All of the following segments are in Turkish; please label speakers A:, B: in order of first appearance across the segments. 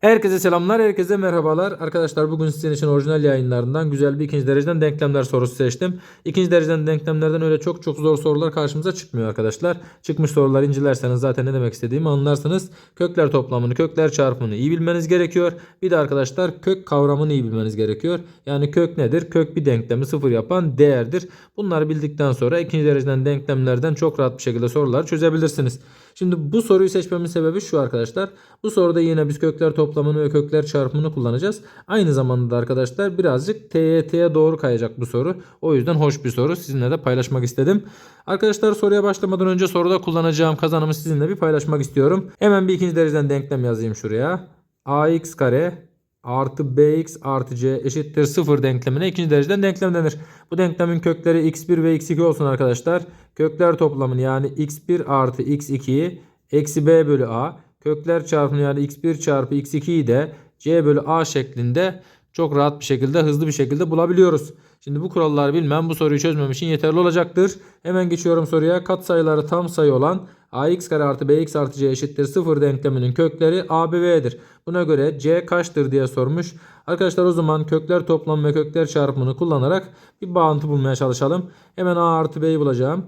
A: Herkese selamlar, herkese merhabalar. Arkadaşlar bugün sizin için orijinal yayınlarından güzel bir ikinci dereceden denklemler sorusu seçtim. İkinci dereceden denklemlerden öyle çok çok zor sorular karşımıza çıkmıyor arkadaşlar. Çıkmış soruları incelerseniz zaten ne demek istediğimi anlarsınız. Kökler toplamını, kökler çarpımını iyi bilmeniz gerekiyor. Bir de arkadaşlar kök kavramını iyi bilmeniz gerekiyor. Yani kök nedir? Kök bir denklemi sıfır yapan değerdir. Bunları bildikten sonra ikinci dereceden denklemlerden çok rahat bir şekilde soruları çözebilirsiniz. Şimdi bu soruyu seçmemin sebebi şu arkadaşlar. Bu soruda yine biz kökler toplamını ve kökler çarpımını kullanacağız. Aynı zamanda da arkadaşlar birazcık TYT'ye doğru kayacak bu soru. O yüzden hoş bir soru. Sizinle de paylaşmak istedim. Arkadaşlar soruya başlamadan önce soruda kullanacağım kazanımı sizinle bir paylaşmak istiyorum. Hemen bir ikinci dereceden denklem yazayım şuraya. ax kare artı bx artı c eşittir 0 denklemine ikinci dereceden denklem denir. Bu denklemin kökleri x1 ve x2 olsun arkadaşlar. Kökler toplamını yani x1 artı x2'yi eksi b bölü a. Kökler çarpımını yani x1 çarpı x2'yi de c bölü a şeklinde çok rahat bir şekilde hızlı bir şekilde bulabiliyoruz. Şimdi bu kuralları bilmem bu soruyu çözmem için yeterli olacaktır. Hemen geçiyorum soruya. Katsayıları tam sayı olan ax kare artı bx artı c eşittir 0 denkleminin kökleri a ve b'dir. Buna göre c kaçtır diye sormuş. Arkadaşlar o zaman kökler toplamı ve kökler çarpımını kullanarak bir bağıntı bulmaya çalışalım. Hemen a artı b'yi bulacağım.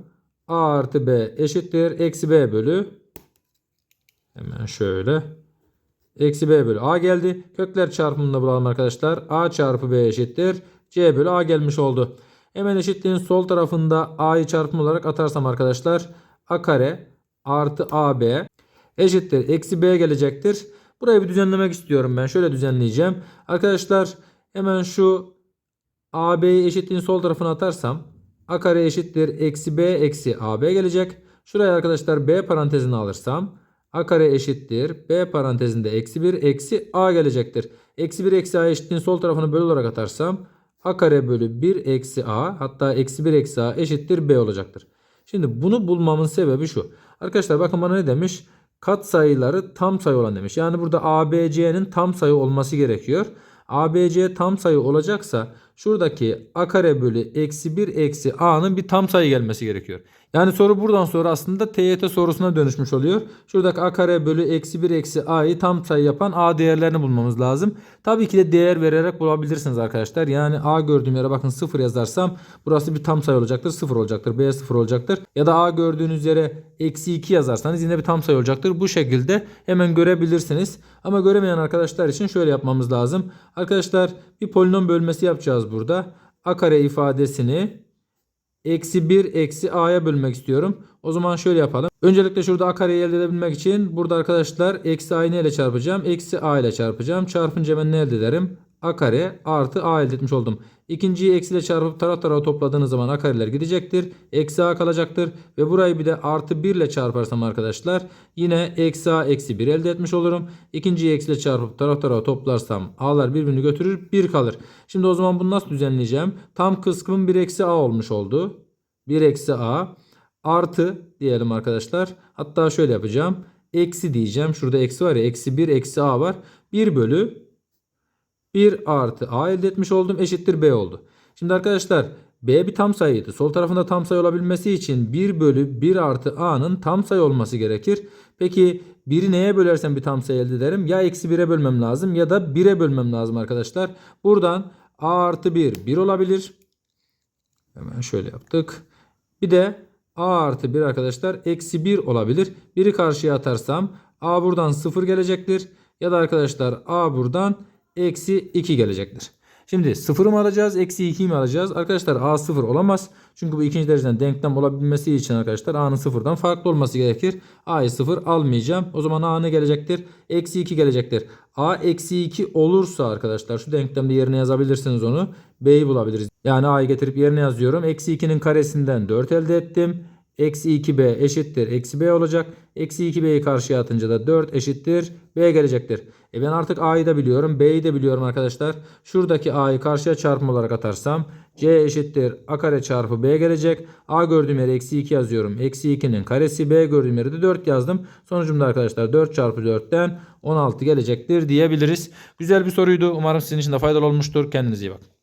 A: a artı b eşittir eksi b bölü hemen şöyle eksi b bölü a geldi. Kökler çarpımını da bulalım arkadaşlar. a çarpı b eşittir c bölü a gelmiş oldu. Hemen eşitliğin sol tarafında a'yı çarpım olarak atarsam arkadaşlar a kare artı ab eşittir eksi b gelecektir. Burayı bir düzenlemek istiyorum ben. Şöyle düzenleyeceğim. Arkadaşlar hemen şu AB'yi eşitliğin sol tarafına atarsam A kare eşittir eksi B eksi AB gelecek. Şuraya arkadaşlar B parantezini alırsam A kare eşittir B parantezinde eksi 1 eksi A gelecektir. Eksi 1 eksi A eşitliğin sol tarafını böl olarak atarsam A kare bölü 1 eksi A hatta eksi 1 eksi A eşittir B olacaktır. Şimdi bunu bulmamın sebebi şu. Arkadaşlar bakın bana ne demiş? kat sayıları tam sayı olan demiş. Yani burada ABC'nin tam sayı olması gerekiyor. ABC tam sayı olacaksa şuradaki a kare bölü eksi 1 eksi a'nın bir tam sayı gelmesi gerekiyor. Yani soru buradan sonra aslında TYT sorusuna dönüşmüş oluyor. Şuradaki a kare bölü eksi 1 eksi a'yı tam sayı yapan a değerlerini bulmamız lazım. Tabii ki de değer vererek bulabilirsiniz arkadaşlar. Yani a gördüğüm yere bakın 0 yazarsam burası bir tam sayı olacaktır. 0 olacaktır. B 0 olacaktır. Ya da a gördüğünüz yere eksi 2 yazarsanız yine bir tam sayı olacaktır. Bu şekilde hemen görebilirsiniz. Ama göremeyen arkadaşlar için şöyle yapmamız lazım. Arkadaşlar bir polinom bölmesi yapacağız burada. a kare ifadesini eksi 1 eksi a'ya bölmek istiyorum. O zaman şöyle yapalım. Öncelikle şurada a kareyi elde edebilmek için burada arkadaşlar eksi a'yı neyle çarpacağım? Eksi a ile çarpacağım. Çarpınca ben ne elde ederim? A kare artı a elde etmiş oldum. İkinciyi eksiyle çarpıp taraf tarafa topladığınız zaman a kareler gidecektir. Eksi a kalacaktır. Ve burayı bir de artı 1 ile çarparsam arkadaşlar yine eksi a eksi 1 elde etmiş olurum. İkinciyi eksiyle çarpıp taraf tarafa toplarsam a'lar birbirini götürür 1 kalır. Şimdi o zaman bunu nasıl düzenleyeceğim? Tam kısmım 1 eksi a olmuş oldu. 1 eksi a artı diyelim arkadaşlar. Hatta şöyle yapacağım. Eksi diyeceğim. Şurada eksi var ya. Eksi 1 eksi a var. 1 bölü 1 artı a elde etmiş oldum eşittir b oldu. Şimdi arkadaşlar b bir tam sayıydı. Sol tarafında tam sayı olabilmesi için 1 bölü 1 artı a'nın tam sayı olması gerekir. Peki 1'i neye bölersem bir tam sayı elde ederim? Ya eksi 1'e bölmem lazım ya da 1'e bölmem lazım arkadaşlar. Buradan a artı 1 1 olabilir. Hemen şöyle yaptık. Bir de a artı 1 arkadaşlar eksi 1 olabilir. 1'i karşıya atarsam a buradan 0 gelecektir. Ya da arkadaşlar a buradan eksi 2 gelecektir. Şimdi 0 mı alacağız eksi 2'yi mi alacağız? Arkadaşlar a 0 olamaz. Çünkü bu ikinci dereceden denklem olabilmesi için arkadaşlar a'nın 0'dan farklı olması gerekir. a'yı 0 almayacağım. O zaman a ne gelecektir? Eksi 2 gelecektir. a eksi 2 olursa arkadaşlar şu denklemde yerine yazabilirsiniz onu. b'yi bulabiliriz. Yani a'yı getirip yerine yazıyorum. Eksi 2'nin karesinden 4 elde ettim. Eksi 2b eşittir. Eksi b olacak. Eksi 2b'yi karşıya atınca da 4 eşittir. b gelecektir. E ben artık a'yı da biliyorum. b'yi de biliyorum arkadaşlar. Şuradaki a'yı karşıya çarpım olarak atarsam c eşittir. a kare çarpı b gelecek. a gördüğüm yere eksi 2 yazıyorum. Eksi 2'nin karesi b gördüğüm yere de 4 yazdım. Sonucumda arkadaşlar 4 çarpı 4'ten 16 gelecektir diyebiliriz. Güzel bir soruydu. Umarım sizin için de faydalı olmuştur. Kendinize iyi bakın.